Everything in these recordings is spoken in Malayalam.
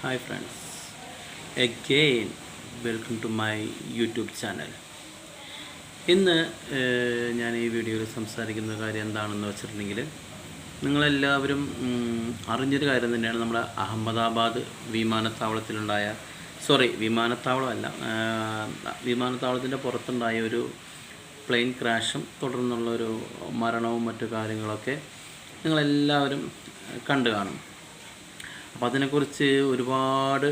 Hi friends again welcome to my YouTube channel ഇന്ന് ഞാൻ ഈ വീഡിയോയിൽ സംസാരിക്കുന്ന കാര്യം എന്താണെന്ന് വെച്ചിട്ടുണ്ടെങ്കിൽ നിങ്ങളെല്ലാവരും അറിഞ്ഞൊരു കാര്യം തന്നെയാണ് നമ്മുടെ അഹമ്മദാബാദ് വിമാനത്താവളത്തിലുണ്ടായ സോറി വിമാനത്താവളമല്ല വിമാനത്താവളത്തിന്റെ പുറത്തുണ്ടായ ഒരു പ്ലെയിൻ ക്രാഷും തുടർന്നുള്ള ഒരു മരണവും മറ്റു കാര്യങ്ങളൊക്കെ നിങ്ങളെല്ലാവരും കണ്ടു കാണും. അപ്പോൾ അതിനെക്കുറിച്ച് ഒരുപാട്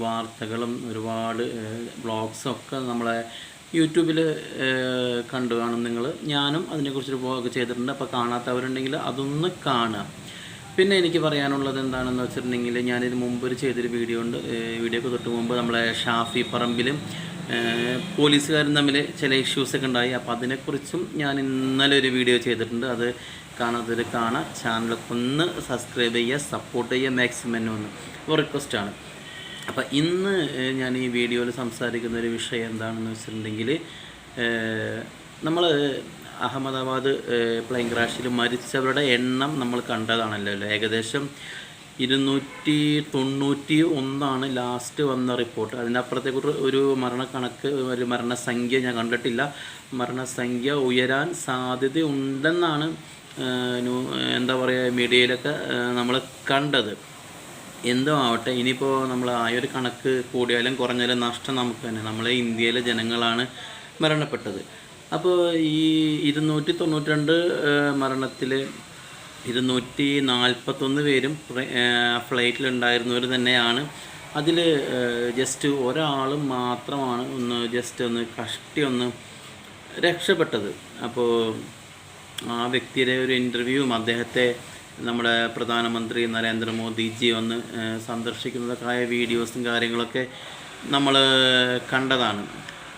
വാർത്തകളും ഒരുപാട് ബ്ലോഗ്സും ഒക്കെ നമ്മളെ യൂട്യൂബിൽ കണ്ടു കാണും നിങ്ങൾ ഞാനും അതിനെക്കുറിച്ച് ഒരു ബ്ലോഗ് ചെയ്തിട്ടുണ്ട്. അപ്പോൾ കാണാത്തവരുണ്ടെങ്കിൽ അതൊന്ന് കാണുക. പിന്നെ എനിക്ക് പറയാനുള്ളത് എന്താണെന്ന് വെച്ചിട്ടുണ്ടെങ്കിൽ ഞാനിത് മുമ്പ് ഒരു ചെയ്തൊരു വീഡിയോ ഉണ്ട്. വീഡിയോക്ക് തൊട്ട് മുമ്പ് നമ്മളെ ഷാഫി പറമ്പിലും പോലീസുകാരും തമ്മിൽ ചില ഇഷ്യൂസൊക്കെ ഉണ്ടായി. അപ്പോൾ അതിനെക്കുറിച്ചും ഞാൻ ഇന്നലെ ഒരു വീഡിയോ ചെയ്തിട്ടുണ്ട്. അത് കാണാത്തവർ കാണാം ചാനലൊക്കെ ഒന്ന് സബ്സ്ക്രൈബ് ചെയ്യുക സപ്പോർട്ട് ചെയ്യുക മാക്സിമം ഒന്ന്. ഒരു റിക്വസ്റ്റാണ് അപ്പോൾ ഇന്ന് ഞാൻ ഈ വീഡിയോയിൽ സംസാരിക്കുന്ന ഒരു വിഷയം എന്താണെന്ന് വെച്ചിട്ടുണ്ടെങ്കിൽ നമ്മൾ അഹമ്മദാബാദ് പ്ലെയിൻ ക്രാഷിൽ മരിച്ചവരുടെ എണ്ണം നമ്മൾ കണ്ടതാണല്ലോ അല്ലേ? ഏകദേശം ഇരുന്നൂറ്റി തൊണ്ണൂറ്റി ഒന്നാണ് ലാസ്റ്റ് വന്ന റിപ്പോർട്ട് അതിനപ്പുറത്തെ ഒരു മരണക്കണക്ക് ഒരു മരണസംഖ്യ ഞാൻ കണ്ടിട്ടില്ല. മരണസംഖ്യ ഉയരാൻ സാധ്യതയുണ്ടെന്നാണ് എന്താ പറയുക മീഡിയയിലൊക്കെ നമ്മൾ കണ്ടത്. എന്തോ ആവട്ടെ ഇനിയിപ്പോൾ നമ്മൾ ആ ഒരു കണക്ക് കൂടിയാലും കുറഞ്ഞാലും നഷ്ടം നമുക്ക് തന്നെ. നമ്മളെ ഇന്ത്യയിലെ ജനങ്ങളാണ് മരണപ്പെട്ടത്. അപ്പോൾ ഈ ഇരുന്നൂറ്റി തൊണ്ണൂറ്റി രണ്ട് മരണത്തിൽ ഇരുന്നൂറ്റി നാൽപ്പത്തൊന്ന് പേരും ഫ്ലൈറ്റിലുണ്ടായിരുന്നവർ തന്നെയാണ്. അതിൽ ജസ്റ്റ് ഒരാൾ മാത്രമാണ് ഒന്ന് ജസ്റ്റ് ഒന്ന് കഷ്ടി ഒന്ന് രക്ഷപ്പെട്ടത്. അപ്പോൾ ആ വ്യക്തിയുടെ ഒരു ഇന്റർവ്യൂവും അദ്ദേഹത്തെ നമ്മുടെ പ്രധാനമന്ത്രി നരേന്ദ്രമോദിജി ഒന്ന് സന്ദർശിക്കുന്നതൊക്കെ വീഡിയോസും കാര്യങ്ങളൊക്കെ നമ്മൾ കണ്ടതാണ്.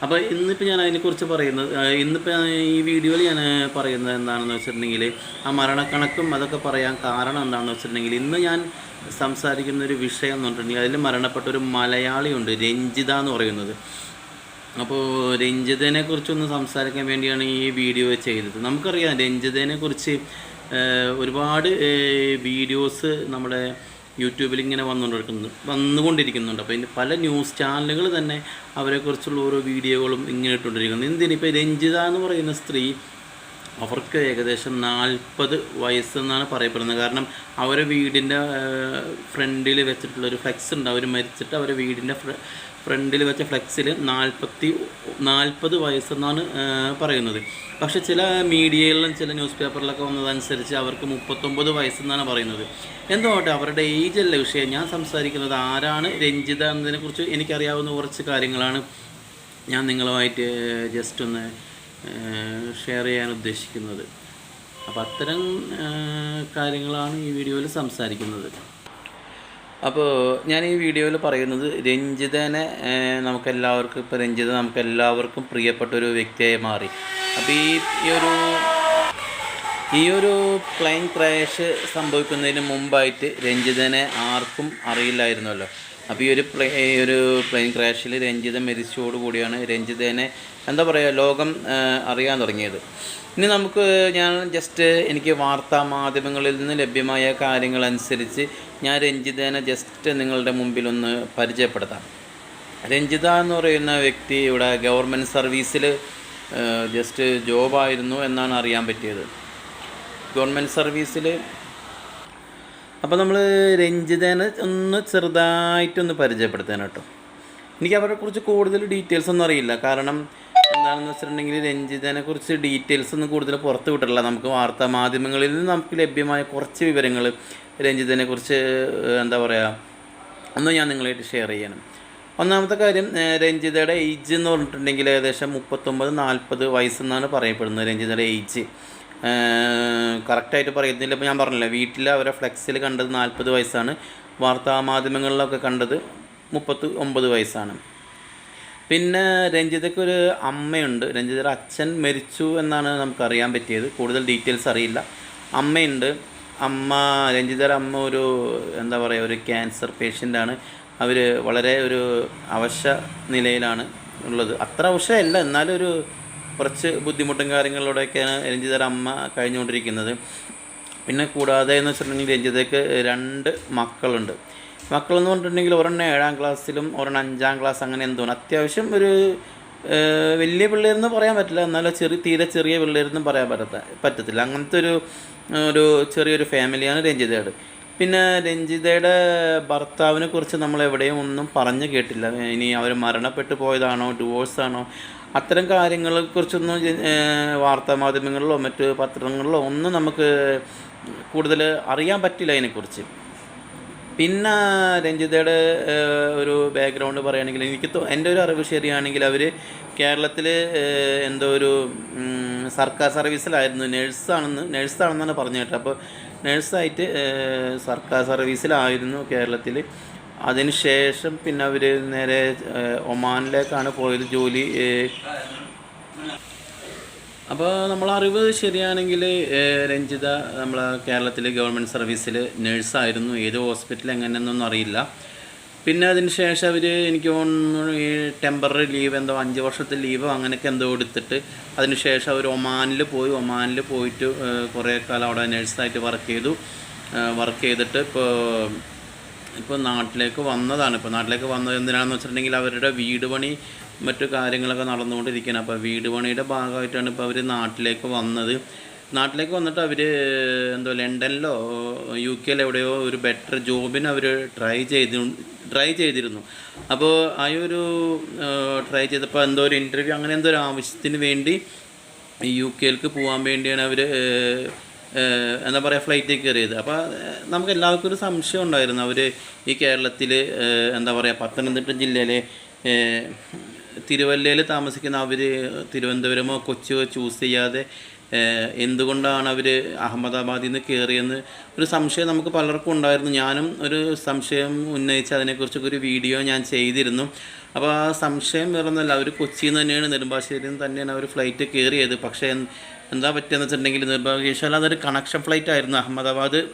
അപ്പോൾ ഇന്നിപ്പോൾ ഞാൻ അതിനെക്കുറിച്ച് പറയുന്നത് ഇന്നിപ്പോൾ ഈ വീഡിയോയിൽ ഞാൻ പറയുന്നത് എന്താണെന്ന് വെച്ചിട്ടുണ്ടെങ്കിൽ ആ മരണക്കണക്കും അതൊക്കെ പറയാൻ കാരണം എന്താണെന്ന് വെച്ചിട്ടുണ്ടെങ്കിൽ ഇന്ന് ഞാൻ സംസാരിക്കുന്ന ഒരു വിഷയം എന്ന് പറഞ്ഞിട്ടുണ്ടെങ്കിൽ അതിൽ മരണപ്പെട്ട ഒരു മലയാളിയുണ്ട് രഞ്ജിത എന്ന് പറയുന്നത്. അപ്പോൾ രഞ്ജിതനെ കുറിച്ചൊന്ന് സംസാരിക്കാൻ വേണ്ടിയാണ് ഈ വീഡിയോ ചെയ്തത്. നമുക്കറിയാം രഞ്ജിതനെ കുറിച്ച് ഒരുപാട് വീഡിയോസ് നമ്മുടെ യൂട്യൂബിൽ ഇങ്ങനെ വന്നുകൊണ്ടിരിക്കുന്നു വന്നുകൊണ്ടിരിക്കുന്നുണ്ട്. അപ്പോൾ പല ന്യൂസ് ചാനലുകൾ തന്നെ അവരെക്കുറിച്ചുള്ള ഓരോ വീഡിയോകളും ഇങ്ങനെ ഇട്ടുകൊണ്ടിരിക്കുന്നു. എന്തിന്? ഇപ്പോൾ രഞ്ജിത എന്ന് പറയുന്ന സ്ത്രീ അവർക്ക് ഏകദേശം നാൽപ്പത് വയസ്സെന്നാണ് പറയപ്പെടുന്നത്. കാരണം അവരെ വീടിന്റെ ഫ്രണ്ടിൽ വെച്ചിട്ടുള്ള ഒരു ഫ്ലെക്സ് ഉണ്ട്. അവർ മരിച്ചിട്ട് അവരെ വീടിന്റെ ഫ്രണ്ടിൽ വെച്ച ഫ്ലെക്സിൽ നാൽപ്പത്തി നാൽപ്പത് വയസ്സെന്നാണ് പറയുന്നത്. പക്ഷേ ചില മീഡിയയിലും ചില ന്യൂസ് പേപ്പറിലൊക്കെ വന്നതനുസരിച്ച് അവർക്ക് മുപ്പത്തൊമ്പത് വയസ്സെന്നാണ് പറയുന്നത്. എന്തുകൊണ്ട് അവരുടെ ഏജ് അല്ല വിഷയം? ഞാൻ സംസാരിക്കുന്നത് ആരാണ് രഞ്ജിത എന്നതിനെക്കുറിച്ച് എനിക്കറിയാവുന്ന കുറച്ച് കാര്യങ്ങളാണ് ഞാൻ നിങ്ങളുമായിട്ട് ജസ്റ്റ് ഒന്ന് ഷെയർ ചെയ്യാൻ ഉദ്ദേശിക്കുന്നത്. അപ്പോൾ അത്തരം കാര്യങ്ങളാണ് ഈ വീഡിയോയിൽ സംസാരിക്കുന്നത്. അപ്പോൾ ഞാൻ ഈ വീഡിയോയിൽ പറയുന്നത് രഞ്ജിതനെ നമുക്കെല്ലാവർക്കും ഇപ്പോൾ രഞ്ജിത നമുക്കെല്ലാവർക്കും പ്രിയപ്പെട്ട ഒരു വ്യക്തിയായി മാറി. അപ്പോൾ ഈ ഒരു ഈ ഒരു പ്ലെയിൻ ക്രാഷ് സംഭവിക്കുന്നതിന് മുമ്പായിട്ട് രഞ്ജിതനെ ആർക്കും അറിയില്ലായിരുന്നല്ലോ. അപ്പോൾ ഈ ഒരു പ്ലെയിൻ ഈ ഒരു പ്ലെയിൻ ക്രാഷിൽ രഞ്ജിത മരിച്ചോടുകൂടിയാണ് രഞ്ജിതനെ എന്താ പറയുക ലോകം അറിയാൻ തുടങ്ങിയത്. ഇനി നമുക്ക് ഞാൻ ജസ്റ്റ് എനിക്ക് വാർത്താ മാധ്യമങ്ങളിൽ നിന്ന് ലഭ്യമായ കാര്യങ്ങളനുസരിച്ച് ഞാൻ രഞ്ജിതനെ ജസ്റ്റ് നിങ്ങളുടെ മുമ്പിലൊന്ന് പരിചയപ്പെടുത്താം. രഞ്ജിത എന്ന് പറയുന്ന വ്യക്തി ഇവിടെ ഗവൺമെന്റ് സർവീസിൽ ജസ്റ്റ് ജോബായിരുന്നു എന്നാണ് അറിയാൻ പറ്റിയത്. ഗവൺമെന്റ് സർവീസിൽ അപ്പോൾ നമ്മൾ രഞ്ജിതേനെ ഒന്ന് ചെറുതായിട്ടൊന്ന് പരിചയപ്പെടുത്താൻ കേട്ടോ. എനിക്ക് അവരെ അവരെക്കുറിച്ച് കൂടുതൽ ഡീറ്റെയിൽസ് ഒന്നും അറിയില്ല. കാരണം എന്താണെന്ന് വെച്ചിട്ടുണ്ടെങ്കിൽ രഞ്ജിതനെ കുറിച്ച് ഡീറ്റെയിൽസ് ഒന്നും കൂടുതൽ പുറത്ത് വിട്ടിട്ടില്ല. നമുക്ക് വാർത്താ മാധ്യമങ്ങളിൽ നിന്ന് നമുക്ക് ലഭ്യമായ കുറച്ച് വിവരങ്ങൾ രഞ്ജിതനെ കുറിച്ച് എന്താ പറയുക ഒന്ന് ഞാൻ നിങ്ങളായിട്ട് ഷെയർ ചെയ്യണം. ഒന്നാമത്തെ കാര്യം രഞ്ജിതയുടെ ഏജ് എന്ന് പറഞ്ഞിട്ടുണ്ടെങ്കിൽ ഏകദേശം മുപ്പത്തൊമ്പത് നാൽപ്പത് വയസ്സെന്നാണ് പറയപ്പെടുന്നത് രഞ്ജിതയുടെ ഏജ് കറക്റ്റായിട്ട് പറയുന്നില്ല ഇപ്പോൾ ഞാൻ പറഞ്ഞില്ല വീട്ടിൽ അവരെ ഫ്ലെക്സിൽ കണ്ടത് നാൽപ്പത് വയസ്സാണ്. വാർത്താ മാധ്യമങ്ങളിലൊക്കെ കണ്ടത് മുപ്പത്തി ഒമ്പത് വയസ്സാണ്. പിന്നെ രഞ്ജിതയ്ക്ക് ഒരു അമ്മയുണ്ട്. രഞ്ജിതയുടെ അച്ഛൻ മരിച്ചു എന്നാണ് നമുക്കറിയാൻ പറ്റിയത്. കൂടുതൽ ഡീറ്റെയിൽസ് അറിയില്ല. അമ്മയുണ്ട്. അമ്മ രഞ്ജിതയുടെ അമ്മ ഒരു എന്താ പറയുക ഒരു ക്യാൻസർ പേഷ്യന്റാണ് അവർ വളരെ ഒരു അവശ നിലയിലാണ് ഉള്ളത്. അത്ര അവശയല്ല. എന്നാലും ഒരു കുറച്ച് ബുദ്ധിമുട്ടും കാര്യങ്ങളിലൂടെയൊക്കെയാണ് രഞ്ജിതയുടെ അമ്മ കഴിഞ്ഞുകൊണ്ടിരിക്കുന്നത്. പിന്നെ കൂടാതെ എന്ന് വെച്ചിട്ടുണ്ടെങ്കിൽ രഞ്ജിതയ്ക്ക് രണ്ട് മക്കളുണ്ട്. മക്കളെന്ന് പറഞ്ഞിട്ടുണ്ടെങ്കിൽ ഒരെണ്ണം ഏഴാം ക്ലാസ്സിലും ഒരെണ്ണം അഞ്ചാം ക്ലാസ് അങ്ങനെ എന്തോ അത്യാവശ്യം ഒരു വലിയ പിള്ളേരെന്ന് പറയാൻ പറ്റില്ല. എന്നാലും ചെറിയ തീരെ ചെറിയ പിള്ളേരെന്നും പറയാൻ പറ്റത്ത പറ്റത്തില്ല. അങ്ങനത്തെ ഒരു ഒരു ചെറിയൊരു ഫാമിലിയാണ് രഞ്ജിതയുടെ. പിന്നെ രഞ്ജിതയുടെ ഭർത്താവിനെ കുറിച്ച് നമ്മൾ എവിടെയും ഒന്നും പറഞ്ഞു കേട്ടില്ല. ഇനി അവർ മരണപ്പെട്ടു പോയതാണോ ഡിവോഴ്സാണോ അത്തരം കാര്യങ്ങളെക്കുറിച്ചൊന്നും വാർത്താ മാധ്യമങ്ങളിലോ മറ്റ് പത്രങ്ങളിലോ ഒന്നും നമുക്ക് കൂടുതൽ അറിയാൻ പറ്റില്ല അതിനെക്കുറിച്ച്. പിന്നെ രഞ്ജിതയുടെ ഒരു ബാക്ക്ഗ്രൗണ്ട് പറയുകയാണെങ്കിൽ എനിക്ക് എന്റെ ഒരു അറിവ് ശരിയാണെങ്കിൽ അവർ കേരളത്തിൽ എന്തോ ഒരു സർക്കാർ സർവീസിലായിരുന്നു. നേഴ്സാണെന്ന് നേഴ്സാണെന്നാണ് പറഞ്ഞു കേട്ടത്. അപ്പോൾ നേഴ്സായിട്ട് സർക്കാർ സർവീസിലായിരുന്നു കേരളത്തിൽ അതിനുശേഷം പിന്നെ അവർ നേരെ ഒമാനിലേക്കാണ് പോയത് ജോലി അപ്പോൾ നമ്മൾ അറിവ് ശരിയാണെങ്കിൽ രഞ്ജിത നമ്മൾ കേരളത്തിലെ ഗവൺമെന്റ് സർവീസിൽ നേഴ്സായിരുന്നു. ഏത് ഹോസ്പിറ്റൽ എങ്ങനെയെന്നൊന്നും അറിയില്ല. പിന്നെ അതിന് ശേഷം അവർ എനിക്ക് തോന്നുന്നു ഈ ടെമ്പററി ലീവ് എന്തോ അഞ്ച് വർഷത്തെ ലീവോ അങ്ങനെയൊക്കെ എന്തോ എടുത്തിട്ട് അതിന് ശേഷം അവർ ഒമാനിൽ പോയി. ഒമാനിൽ പോയിട്ട് കുറേ കാലം അവിടെ നേഴ്സായിട്ട് വർക്ക് ചെയ്തു. വർക്ക് ചെയ്തിട്ട് ഇപ്പോൾ ഇപ്പോൾ നാട്ടിലേക്ക് വന്നതാണ്. ഇപ്പോൾ നാട്ടിലേക്ക് വന്നത് എന്തിനാണെന്ന് വെച്ചിട്ടുണ്ടെങ്കിൽ അവരുടെ വീട് പണി മറ്റു കാര്യങ്ങളൊക്കെ നടന്നുകൊണ്ടിരിക്കുകയാണ്. അപ്പോൾ വീട് പണിയുടെ ഭാഗമായിട്ടാണ് ഇപ്പോൾ അവർ നാട്ടിലേക്ക് വന്നത്. നാട്ടിലേക്ക് വന്നിട്ട് അവർ എന്തോ ലണ്ടനിലോ യു കെയിലോ എവിടെയോ ഒരു ബെറ്റർ ജോബിന് അവർ ട്രൈ ചെയ്തി ട്രൈ ചെയ്തിരുന്നു. അപ്പോൾ ആ ഒരു ട്രൈ ചെയ്തപ്പോൾ എന്തോ ഒരു ഇന്റർവ്യൂ അങ്ങനെ എന്തോ ഒരു ആവശ്യത്തിന് വേണ്ടി യു കെയിലേക്ക് പോകാൻ വേണ്ടിയാണ് അവർ എന്താ പറയുക ഫ്ലൈറ്റിൽ കയറിയത്. അപ്പോൾ നമുക്ക് എല്ലാവർക്കും ഒരു സംശയം ഉണ്ടായിരുന്നു. അവർ ഈ കേരളത്തിൽ എന്താ പറയുക പത്തനംതിട്ട ജില്ലയിലെ തിരുവല്ലയിൽ താമസിക്കുന്ന അവർ തിരുവനന്തപുരമോ കൊച്ചിയോ ചൂസ് ചെയ്യാതെ എന്തുകൊണ്ടാണ് അവർ അഹമ്മദാബാദിൽ നിന്ന് കയറിയെന്ന് ഒരു സംശയം നമുക്ക് പലർക്കും ഉണ്ടായിരുന്നു. ഞാനും ഒരു സംശയം ഉന്നയിച്ച് അതിനെക്കുറിച്ചൊക്കെ ഒരു വീഡിയോ ഞാൻ ചെയ്തിരുന്നു. അപ്പോൾ ആ സംശയം വേറൊന്നുമല്ല. അവർ കൊച്ചിയിൽ നിന്ന് തന്നെയാണ് നെടുമ്പാശ്ശേരിയിൽ നിന്ന് തന്നെയാണ് അവർ ഫ്ലൈറ്റ് കയറിയത്. പക്ഷേ എന്ത്- പറ്റിയെന്ന് വെച്ചിട്ടുണ്ടെങ്കിൽ നിർഭാഗ്യവശാൽ അതൊരു കണക്ഷൻ ഫ്ലൈറ്റ് ആയിരുന്നു. അഹമ്മദാബാദ്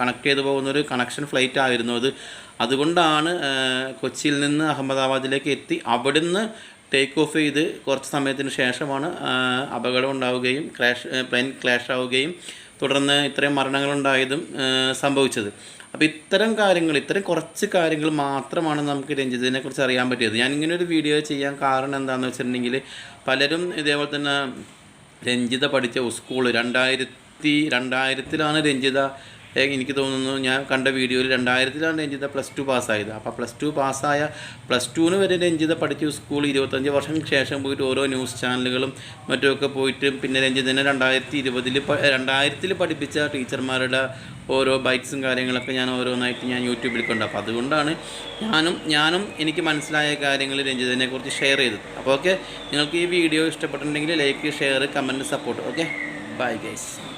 കണക്ട് ചെയ്തു പോകുന്ന ഒരു കണക്ഷൻ ഫ്ലൈറ്റ് ആയിരുന്നു അത്. അതുകൊണ്ടാണ് കൊച്ചിയിൽ നിന്ന് അഹമ്മദാബാദിലേക്ക് എത്തി. അവിടുന്ന് ടേക്ക് ഓഫ് ചെയ്ത് കുറച്ച് സമയത്തിന് ശേഷമാണ് അപകടം ഉണ്ടാവുകയും ക്രാഷ് പ്ലെയിൻ ക്ലാഷ് ആവുകയും തുടർന്ന് ഇത്രയും മരണങ്ങളുണ്ടായതും സംഭവിച്ചത്. അപ്പോൾ ഇത്തരം കാര്യങ്ങൾ ഇത്തരം കുറച്ച് കാര്യങ്ങൾ മാത്രമാണ് നമുക്ക് രഞ്ജിതിനെക്കുറിച്ച് അറിയാൻ പറ്റിയത്. ഞാൻ ഇങ്ങനെ ഒരു വീഡിയോ ചെയ്യാൻ കാരണം എന്താണെന്ന് വെച്ചിട്ടുണ്ടെങ്കിൽ പലരും ഇതേപോലെ തന്നെ രഞ്ജിത പഠിച്ച സ്കൂൾ രണ്ടായിരത്തി രണ്ടായിരത്തിലാണ് രഞ്ജിത എനിക്ക് തോന്നുന്നു ഞാൻ കണ്ട വീഡിയോയിൽ രണ്ടായിരത്തിലാണ് രഞ്ജിത പ്ലസ് ടു പാസ്സായത്. അപ്പോൾ പ്ലസ് ടു പാസ്സായ പ്ലസ് ടുവിന് വരെ രഞ്ജിത പഠിച്ച സ്കൂൾ ഇരുപത്തഞ്ച് വർഷം ശേഷം പോയിട്ട് ഓരോ ന്യൂസ് ചാനലുകളും മറ്റുമൊക്കെ പോയിട്ട് പിന്നെ രഞ്ജിതനെ രണ്ടായിരത്തി ഇരുപതിൽ രണ്ടായിരത്തിൽ പഠിപ്പിച്ച ടീച്ചർമാരുടെ ഓരോ ബൈക്സും കാര്യങ്ങളൊക്കെ ഞാൻ ഓരോന്നായിട്ട് ഞാൻ യൂട്യൂബിൽ കണ്ടു. അപ്പോൾ അതുകൊണ്ടാണ് ഞാനും ഞാനും എനിക്ക് മനസ്സിലായ കാര്യങ്ങൾ രഞ്ജിതനെ കുറിച്ച് ഷെയർ ചെയ്തത്. അപ്പോൾ ഓക്കെ നിങ്ങൾക്ക് ഈ വീഡിയോ ഇഷ്ടപ്പെട്ടിട്ടുണ്ടെങ്കിൽ like share comment support okay bye guys